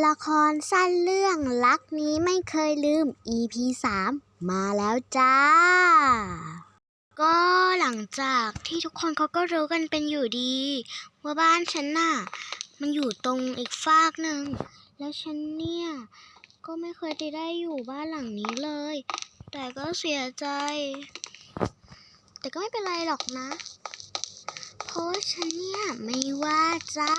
ละครสั้นเรื่องรักนี้ไม่เคยลืม EP 3 มาแล้วจ้า ก็หลังจากที่ทุกคนเขาก็รู้กันเป็นอยู่ดี ว่าบ้านฉันน่ะ มันอยู่ตรงอีกฟากหนึ่ง แล้วฉันเนี่ย ก็ไม่เคยได้ได้อยู่บ้านหลังนี้เลย แต่ก็เสียใจ แต่ก็ไม่เป็นไรหรอกนะ เพราะว่าฉันเนี่ยไม่ว่าจ้า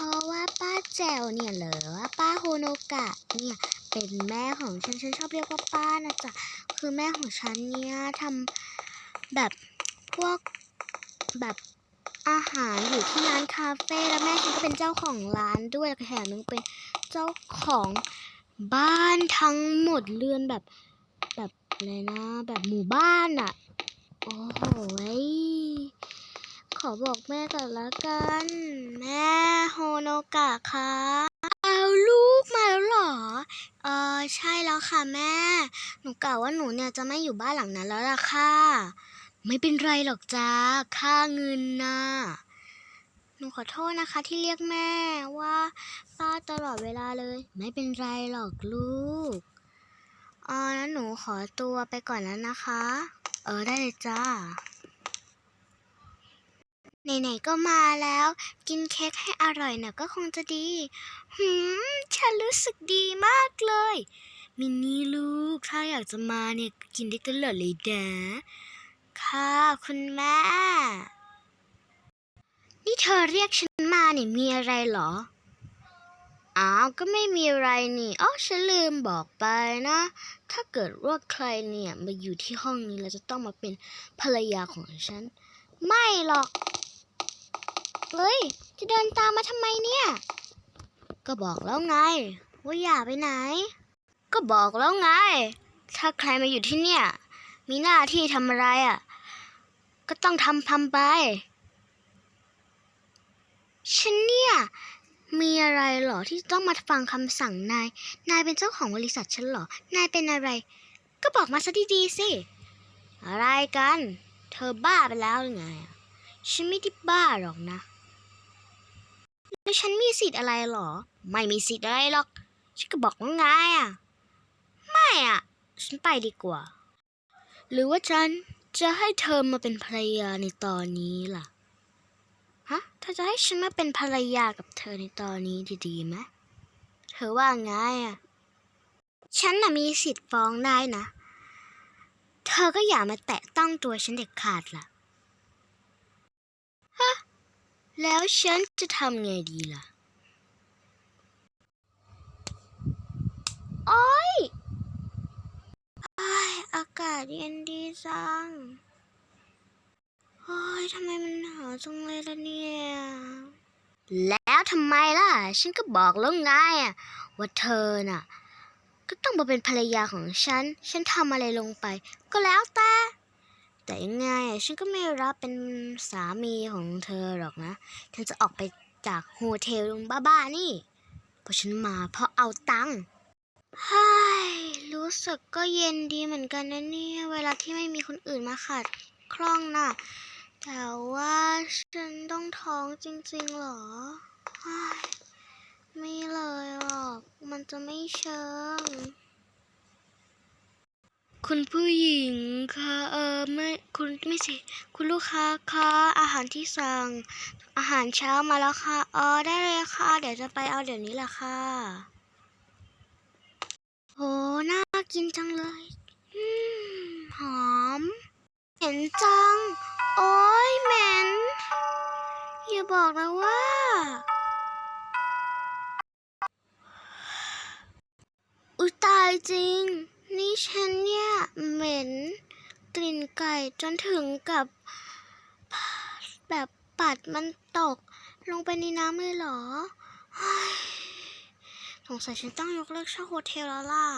ราะว่าป้าแจ๋วเนี่ยเหรอว่าป้าโฮโนกะเนี่ยเป็นแม่ของฉันฉันชอบเรียกว่าป้านะจ๊ะคือแม่ของฉันเนี่ยทำแบบพวกแบบอาหารอยู่ที่ร้านคาเฟ่แล้วแม่ฉันก็เป็นเจ้าของร้านด้วยแล้วแถมยังเป็นเจ้าของบ้านทั้งหมดเรือนแบบแบบอะไรนะ แบบหมู่บ้านอะโอ้โห ขอบอกแม่ก่อนละกัน แม่โฮโนกะคะเอาลูกมาแล้วหรอ เออใช่แล้วค่ะแม่ หนูกะว่าหนูเนี่ยจะไม่อยู่บ้านหลังนั้นแล้วล่ะค่ะ ไม่เป็นไรหรอกจ้าค่าเงินนะหนูขอโทษนะคะที่เรียกแม่ว่าป้าตลอดเวลาเลย ไม่เป็นไรหรอกลูกอ๋อนั้นหนูขอตัวไปก่อนแล้วนะคะ เออได้เลยจ้า ไหนๆก็มาแล้ว กินเค้กให้อร่อยหน่อยก็คงจะดีหืมฉันรู้สึกดีมากเลย มินนี่ลูก ถ้าอยากจะมาเนี่ยกินได้ตลอดเลยนะค่ะคุณแม่ นี่เธอเรียกฉันมาเนี่ยมีอะไรเหรอ อ้าว ก็ไม่มีอะไรนี่อ๋อฉันลืมบอกไปนะ ถ้าเกิดว่าใครเนี่ยมาอยู่ที่ห้องนี้แล้วจะต้องมาเป็นภรรยาของฉัน ไม่หรอก เฮ้ยจะเดินตามมาทำไมเนี่ย ก็บอกแล้วไง ว่าอย่าไปไหน ก็บอกแล้วไง ถ้าใครมาอยู่ที่เนี่ย มีหน้าที่ทำอะไรอะ ก็ต้องทำทำไป ฉันเนี่ย มีอะไรหรอที่ต้องมาฟังคำสั่งนาย นายเป็นเจ้าของบริษัทฉันหรอ นายเป็นอะไร ก็บอกมาซะดีๆสิ อะไรกัน เธอบ้าไปแล้วหรือไงฉันไม่ได้บ้าหรอกนะ แล้วฉันมีสิทธิ์อะไรหรอ ไม่มีสิทธิ์อะไรหรอก ฉันก็บอกว่าไงอะ ไม่อะ ฉันไปดีกว่า หรือว่าฉันจะให้เธอมาเป็นภรรยาในตอนนี้ล่ะ ฮะ เธอจะให้ฉันมาเป็นภรรยากับเธอในตอนนี้ดีๆไหมเธอว่าไงอะ ฉันน่ะมีสิทธิ์ฟ้องได้นะ เธอก็อย่ามาแตะต้องตัวฉันเด็ดขาดล่ะฮะ แล้วฉันจะทำไงดีล่ะ โอ๊ยอ้ายอากาศเย็นดีจัง โอ๊ยทำไมมันหนาวจังเลยล่ะเนี่ย แล้วทำไมล่ะ ฉันก็บอกแล้วไงอะว่าเธอน่ะ ก็ต้องมาเป็นภรรยาของฉัน ฉันทำอะไรลงไป ก็แล้วแต่ แต่ยังไงฉันก็ไม่รับเป็นสามีของเธอหรอกนะ ฉันจะออกไปจากโฮเทลบ้าๆนี่ เพราะฉันมาเพราะเอาตังค์ฮ้ยรู้สึกก็เย็นดีเหมือนกันนะเนี่ย เวลาที่ไม่มีคนอื่นมาขัดคล่องน่ะ แต่ว่าฉันต้องท้องจริงๆเหรอ ไม่เลยหรอก มันจะไม่เชิง คุณผู้หญิงคะเออไม่คุณไม่สิคุณลูกค้าคะอาหารที่สั่ง อาหารเช้ามาแล้วค่ะอ๋อได้เลยค่ะ เดี๋ยวจะไปเอาเดี๋ยวนี้แหละค่ะโหน่ากินจังเลยอหอมเหม็นจัง โอ้ยเหม็นอย่าบอกนะว่าอุยตายจริง นี่ฉันเนี่ยเหม็นกลิ่นไก่จนถึงกับ แบบปัดมันตก ลงไปในน้ำเลยเหรอ สงสัยฉันต้องยกเลิกเช่าโฮเทลแล้วล่ะ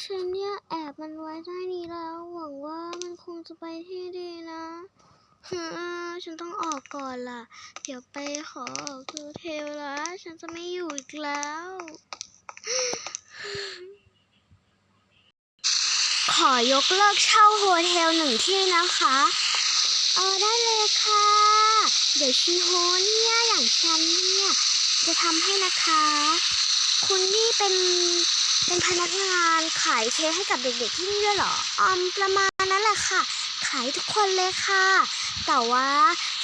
ฉันเนี่ยแอบมันไว้ได้นี้แล้ว หวังว่ามันคงจะไปที่ดีนะฉันต้องออกก่อนล่ะ เดี๋ยวไปขอออกโฮเทลแล้ว ฉันจะไม่อยู่อีกแล้ว ขอยกเลิกเช่าโฮเทลหนึ่งที่นะคะ เออได้เลยค่ะ เดี๋ยวชีโฮเนี่ยอย่างฉันเนี่ยจะทำให้นะคะ คุณนี่เป็นเป็นพนักงานขายเค้กให้กับเด็กๆที่นี่ด้วยเหรอออมประมาณนั้นแหละค่ะ ขายทุกคนเลยค่ะ แต่ว่า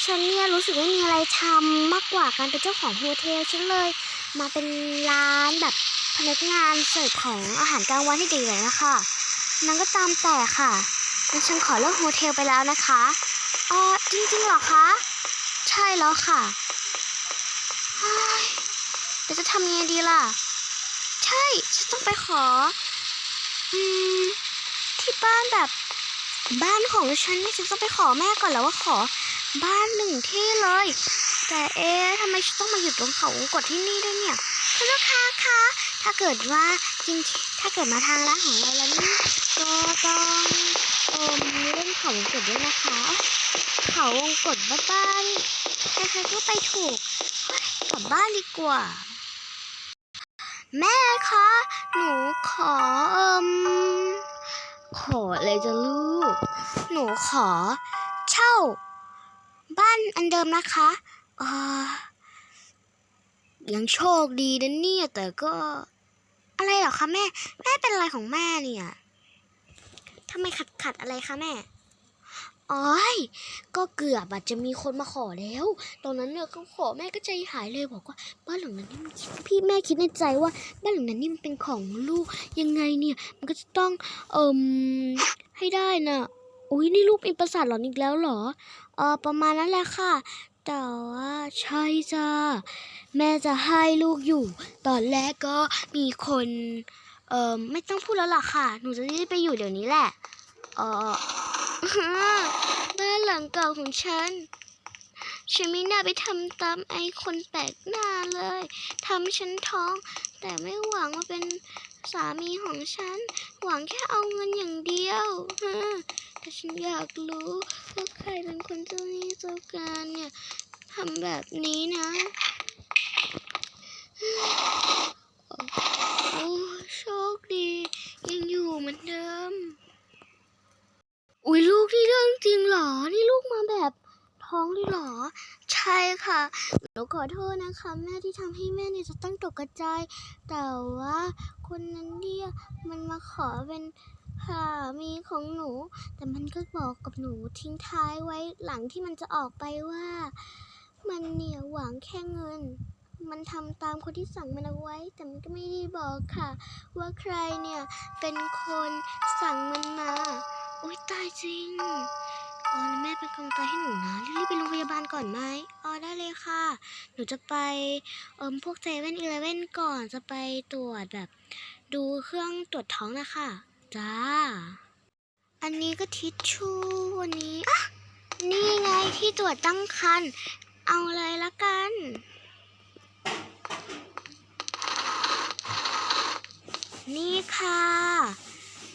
ฉันเนี่ยรู้สึกไม่มีอะไรทำมากกว่าการเป็นเจ้าของโฮเทลฉันเลย มาเป็นร้านแบบพนักงานเสิร์ฟของอาหารกลางวันให้เด็กเลยนะคะนั้นก็ตามแต่ค่ะงั้นฉันขอเลิกโฮเทลไปแล้วนะคะอ๋อจริงๆเหรอคะ ใช่แล้วค่ะเดี๋ยวจะทำยังไงดีล่ะ ใช่ ฉันต้องไปขอ อืม ที่บ้านแบบ บ้านของฉันนี่ฉันต้องไปขอแม่ก่อนแล้วว่าขอ บ้านหนึ่งที่เลย แต่เอ๊ะทำไมฉันต้องมาอยู่ตรงเขาวงกดที่นี่ด้วยเนี่ยคุณลูกค้าคะถ้าเกิดว่าจริงถ้าเกิดมาทางร้านของเราแล้วนี่ก็ต้องเอ่มเล่นเขาวงกดด้วยนะคะ เขาวงกดบ้านๆใครๆก็ไปถูกกลับบ้านดีกว่า แม่คะ หนูขอเอิมขออะไรจะลูก หนูขอ เช่า บ้านอันเดิมนะคะ ยังโชคดีนะเนี่ย แต่ก็ อะไรหรอคะแม่ แม่เป็นอะไรของแม่เนี่ยทำไมขัดขัดอะไรคะแม่อ๋อยก็เกือบอาจจะมีคนมาขอแล้ว ตอนนั้นเนี่ยเขาขอแม่ก็ใจหายเลยบอกว่า บ้านหลังนั้นนี่พี่แม่คิดในใจว่า บ้านหลังนั้นนี่มันเป็นของลูกยังไงเนี่ย มันก็จะต้องเอ่มให้ได้น่ะอุ้ยนี่รูปอินประสาทหลอนอีกแล้วเหรอเออประมาณนั้นแหละค่ะ แต่ว่าใช่จ้าแม่จะให้ลูกอยู่ ตอนแรกก็มีคนเออไม่ต้องพูดแล้วล่ะค่ะ หนูจะรีบไปอยู่เดี๋ยวนี้แหละ เออบ้านหลังเก่าของฉัน ฉันไม่น่าไปทำตามไอ้คนแปลกหน้าเลยทำฉันท้อง แต่ไม่หวังว่าเป็นสามีของฉัน หวังแค่เอาเงินอย่างเดียว แต่ฉันอยากรู้ว่าใครเป็นคนเจ้าหนี้เจ้าการเนี่ยทำแบบนี้นะ โอ้โชคดี ยังอยู่เหมือนเดิม อุ้ยลูกที่เรื่องจริงเหรอ นี่ลูกมาแบบท้องเลยเหรอ ใช่ค่ะหนูขอโทษนะคะแม่ที่ทำให้แม่เนี่ยจะต้องตกกระจายแต่ว่าคนนั้นเนี่ยมันมาขอเป็น สามีของหนู แต่มันก็บอกกับหนูทิ้งท้ายไว้หลังที่มันจะออกไปว่า มันเนี่ยหวังแค่เงิน มันทำตามคนที่สั่งมันเอาไว้ แต่มันก็ไม่ได้บอกค่ะ ว่าใครเนี่ยเป็นคนสั่งมันมา อุ้ยตายจริงอ๋อแล้วแม่เป็นกำลังใจให้หนูนะรีบไปโรงพยาบาลก่อนไหมอ๋อได้เลยค่ะ หนูจะไปเอิมพวกเซเว่นอีเลเว่นก่อนจะไปตรวจแบบ ดูเครื่องตรวจท้องนะคะ จ้า อันนี้ก็ทิชชู่วันนี้ อะ นี่ไงที่ตรวจตั้งครรภ์เอาเลยละกัน นี่ค่ะ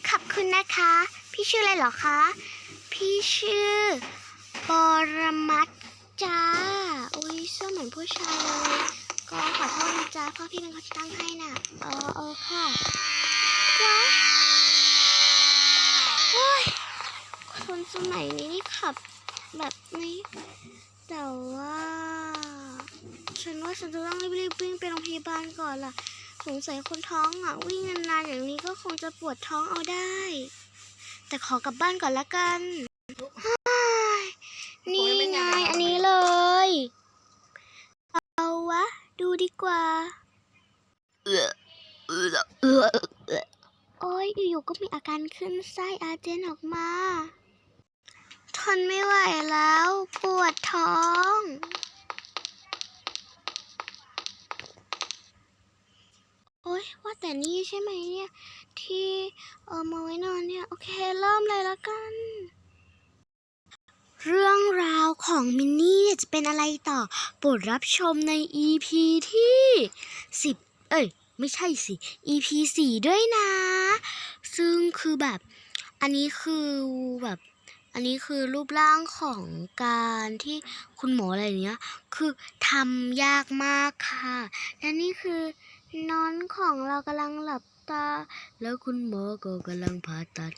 ขอบคุณนะคะ พี่ชื่ออะไรเหรอคะ พี่ชื่อปรมัตจ้า อุ้ยเสื้อเหมือนผู้ชายเลยก็ขอโทษนะจ๊ะเพราะพี่เป็นคนตั้งให้น่ะเออเออค่ะว้า คนสมัยนี้นี่ขับแบบนี้แต่ว่า ฉันว่าฉันจะต้องรีบๆวิ่งไปโรงพยาบาลก่อนล่ะ สงสัยคนท้องอะ วิ่งนานๆอย่างนี้ก็คงจะปวดท้องเอาได้ แต่ขอกลับบ้านก่อนละกัน นี่ไงอันนี้เลย เอาวะ ดูดีกว่า เออเออเออ ยอยู่ๆก็มีอาการขึ้นไส้อาเจียนออกมา ทนไม่ไหวแล้ว ปวดท้อง โอ๊ยว่าแต่นี่ใช่ไหมเนี่ย ที่เออมาไว้นอนเนี่ย โอเค เริ่มเลยละกัน เรื่องราวของมินนี่จะเป็นอะไรต่อโปรดรับชมใน EP ที่ 10 เอ้ย ไม่ใช่สิ EP 4ด้วยนะ ซึ่งคือแบบ อันนี้คือแบบ อันนี้คือรูปร่างของการที่คุณหมออะไรเนี้ย คือทำยากมากค่ะ และนี่คือนอนของเรากำลังหลับตา แล้วคุณหมอก็กำลังผ่าตัด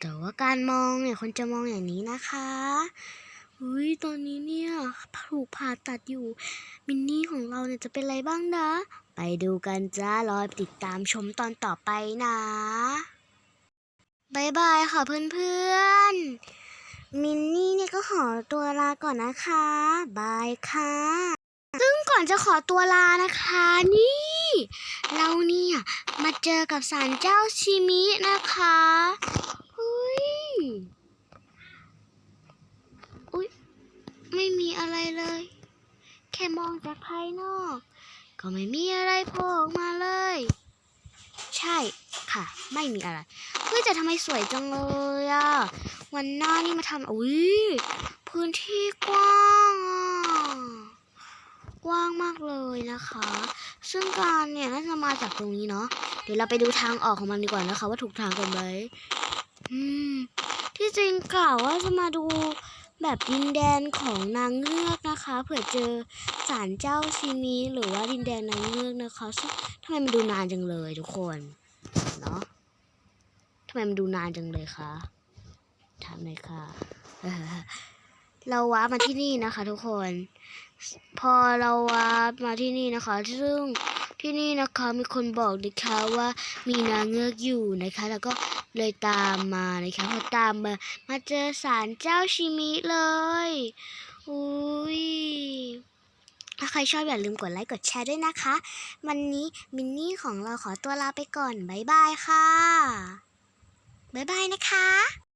แต่ว่าการมองเนี่ยคนจะมองอย่างนี้นะคะเฮ้ยตอนนี้เนี่ย ถูกผ่าตัดอยู่ มินนี่ของเราเนี่ยจะเป็นอะไรบ้างนะ ไปดูกันจ้ารอติดตามชมตอนต่อไปนะบายบายค่ะเพื่อนๆ มินนี่เนี่ยก็ขอตัวลาก่อนนะคะบายค่ะ ซึ่งก่อนจะขอตัวลานะคะนี่ เราเนี่ยมาเจอกับศาลเจ้าชิมินะคะเฮ้ยอุ๊ยไม่มีอะไรเลย แค่มองจากภายนอก ก็ไม่มีอะไรโผล่ออกมาเลย ใช่ค่ะ ไม่มีอะไรเฮ้ยแต่ทำไมสวยจังเลยอะวันหน้านี่มาทำอุ้ยพื้นที่กว้างอะกว้างมากเลยนะคะ ซึ่งการเนี่ยน่าจะมาจากตรงนี้เนาะเดี๋ยวเราไปดูทางออกของมันดีกว่านะคะ ว่าถูกทางกันไหมอืมที่จริงกล่าวว่าจะมาดู แบบดินแดนของนางเงือกนะคะเผื่อเจอศาลเจ้าชิมิหรือว่าดินแดนนางเงือกนะคะซึ่งทำไมมันดูนานจังเลยทุกคนเนาะทำไมมันดูนานจังเลยคะถามหน่อยค่ะเราว้ามาที่นี่นะคะ ทุกคน พอเราว้ามาที่นี่นะคะ ซึ่งที่นี่นะคะมีคนบอกนะคะว่ามีนางเงือกอยู่นะคะ แล้วก็ เลยตามมานะคะพอตามมามาเจอสารเจ้าชิมิเลยอุ้ยถ้าใครชอบอย่าลืมกดไลค์กดแชร์ด้วยนะคะ วันนี้มินนี่ของเราขอตัวลาไปก่อน บ๊ายบายค่ะ บ๊ายบายนะคะ